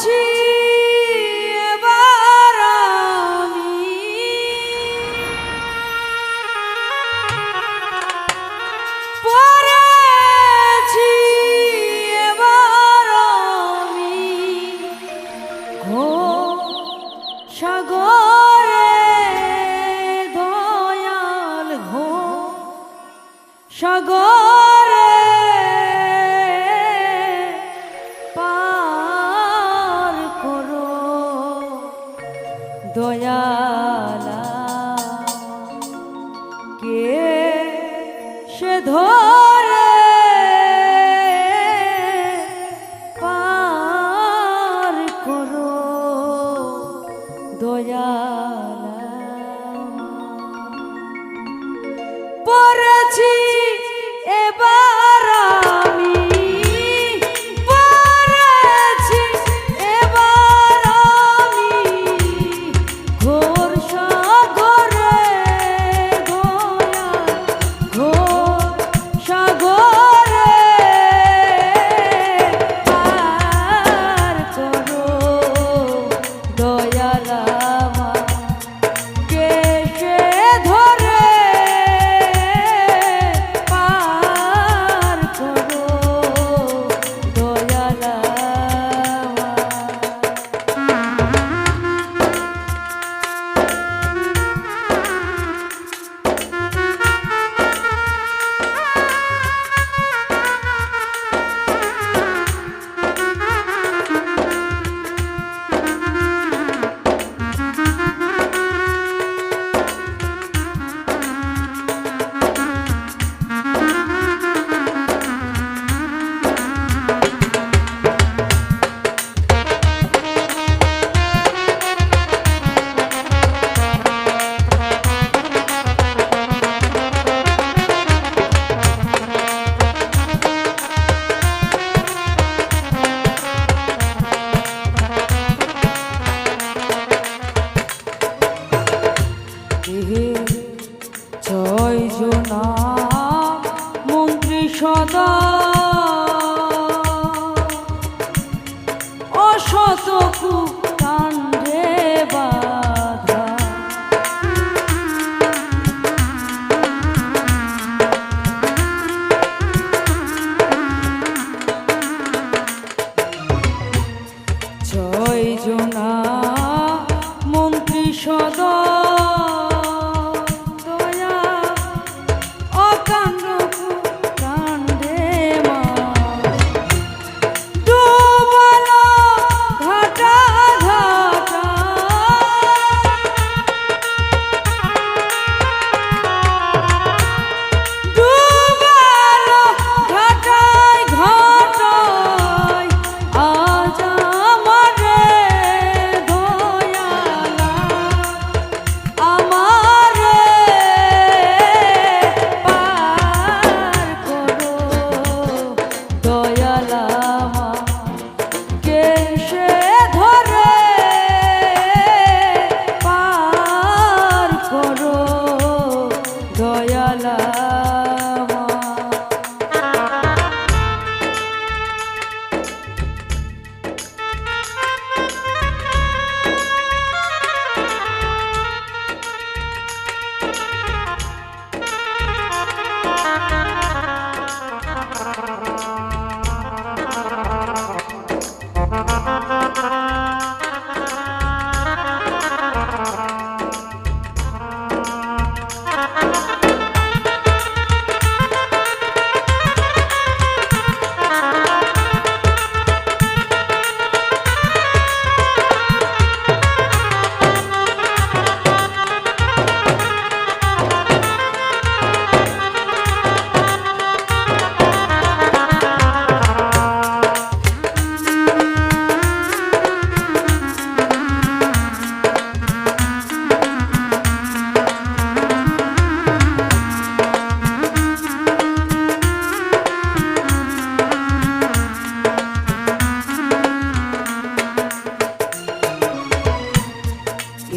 বুঝি এবার আমি পড়েছি এবার আমি ঘো সাগরে দয়াল ঘো সাগর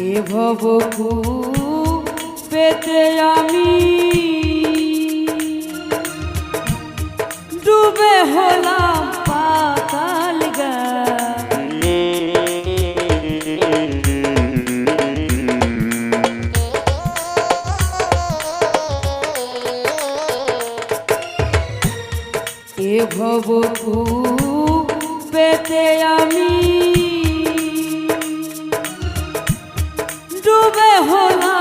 এ ভবকু পেতে আমি ডুবে হলাম পাতাল গা এ ভবকু পেতে আমি হলা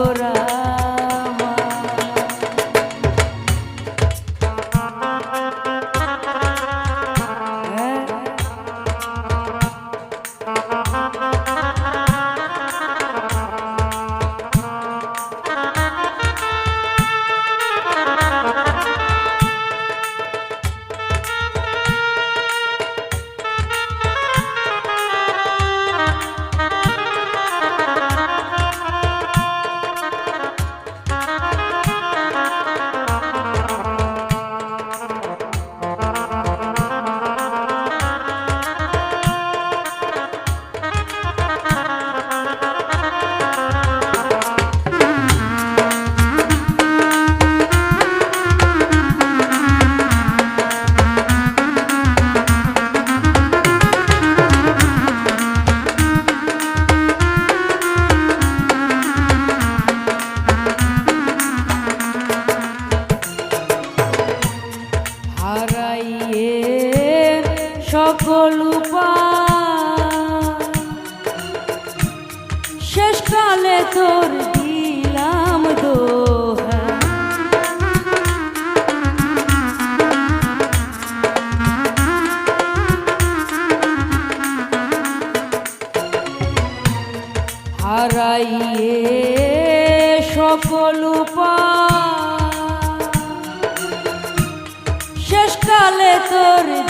llorar. পাইয়ে সকল শেষকালে তোর দিলাম তো হারাইয়ে সকল উপায়। চলে তোর